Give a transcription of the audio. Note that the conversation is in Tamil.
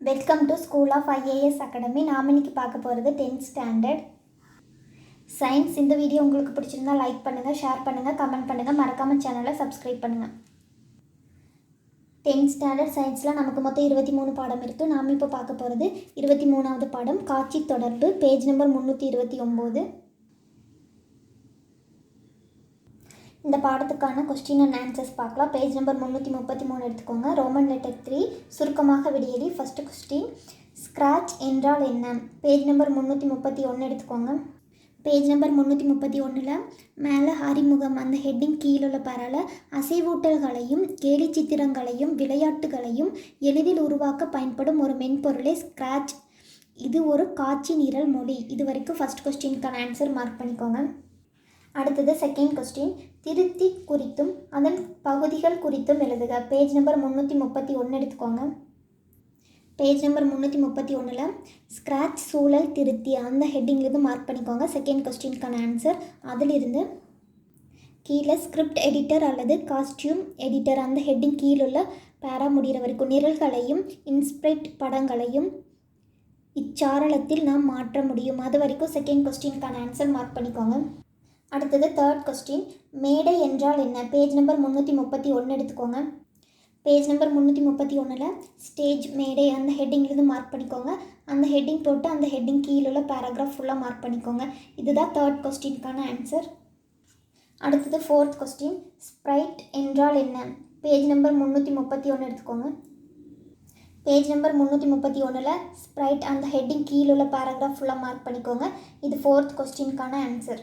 Welcome to school of IAS academy நாம் இன்னைக்கு பார்க்க போகிறது டென்த் ஸ்டாண்டர்ட் சயின்ஸ் இந்த வீடியோ உங்களுக்கு பிடிச்சிருந்தா லைக் பண்ணுங்கள் ஷேர் பண்ணுங்கள் கமெண்ட் பண்ணுங்கள் மறக்காமல் சேனலை சப்ஸ்கிரைப் பண்ணுங்கள் டென்த் ஸ்டாண்டர்ட் சயின்ஸில் நமக்கு மொத்தம் இருபத்தி மூணு பாடம் இருக்குது நாம் இப்போ பார்க்க போகிறது இருபத்தி மூணாவது பாடம் காட்சி தொடர்பு பேஜ் நம்பர் முந்நூற்றி இருபத்தி ஒம்பது. இந்த பாடத்துக்கான கொஸ்டின் அண்ட் ஆன்சர்ஸ் பார்க்கலாம். பேஜ் நம்பர் முந்நூற்றி முப்பத்தி மூணு எடுத்துக்கோங்க. ரோமன் லெட்டர் த்ரீ சுருக்கமாக விடியடி ஃபஸ்ட்டு கொஸ்டின் ஸ்க்ராட்ச் என்றால் என்ன? பேஜ் நம்பர் முந்நூற்றி முப்பத்தி ஒன்று எடுத்துக்கோங்க. பேஜ் நம்பர் முந்நூற்றி முப்பத்தி ஒன்றில் மேலே அறிமுகம் அந்த ஹெட்டிங் கீழுள்ள பரல அசைவூட்டல்களையும் கேலி சித்திரங்களையும் விளையாட்டுகளையும் எளிதில் உருவாக்க பயன்படும் ஒரு மென்பொருளே ஸ்க்ராட்ச் இது ஒரு காட்சி நிரல் மொழி. இது வரைக்கும் ஃபஸ்ட் கொஸ்டினுக்கான ஆன்சர் மார்க் பண்ணிக்கோங்க. அடுத்தது செகண்ட் கொஸ்டின் திருத்தி குறித்தும் அதன் பகுதிகள் குறித்தும் எழுதுக. பேஜ் நம்பர் முந்நூற்றி முப்பத்தி ஒன்று எடுத்துக்கோங்க. பேஜ் நம்பர் முந்நூற்றி முப்பத்தி ஒன்றில் ஸ்க்ராட்ச் சூழல் திருத்தி அந்த ஹெட்டிங்லேருந்து மார்க் பண்ணிக்கோங்க. செகண்ட் கொஸ்டினுக்கான ஆன்சர் அதிலிருந்து கீழே ஸ்கிரிப்ட் எடிட்டர் அல்லது காஸ்டியூம் எடிட்டர் அந்த ஹெட்டிங் கீழுள்ள பேரா முடிகிற வரைக்கும் நிரல்களையும் இன்ஸ்பிரைட் படங்களையும் இச்சாரளத்தில் நாம் மாற்ற முடியும். அது வரைக்கும் செகண்ட் கொஸ்டினுக்கான ஆன்சர் மார்க் பண்ணிக்கோங்க. அடுத்தது தேர்ட் கொஸ்டின் மேடை என்றால் என்ன? பேஜ் நம்பர் முந்நூற்றி முப்பத்தி ஒன்று எடுத்துக்கோங்க. பேஜ் நம்பர் முந்நூற்றி முப்பத்தி ஒன்றில் ஸ்டேஜ் மேடை அந்த ஹெட்டிங்லேருந்து மார்க் பண்ணிக்கோங்க. அந்த ஹெட்டிங் போட்டு அந்த ஹெட்டிங் கீழே உள்ள பேராகிராஃப் ஃபுல்லாக மார்க் பண்ணிக்கோங்க. இதுதான் தேர்ட் கொஸ்டினுக்கான ஆன்சர் அடுத்தது ஃபோர்த் கொஸ்டின் ஸ்ப்ரைட் என்றால் என்ன? பேஜ் நம்பர் முந்நூற்றி முப்பத்தி ஒன்று எடுத்துக்கோங்க. பேஜ் நம்பர் முந்நூற்றி முப்பத்தி ஒன்றில் ஸ்ப்ரைட் அந்த ஹெட்டிங் கீழே உள்ள பேராகிராஃப் ஃபுல்லாக மார்க் பண்ணிக்கோங்க. இது ஃபோர்த் கொஸ்டினுக்கான ஆன்சர்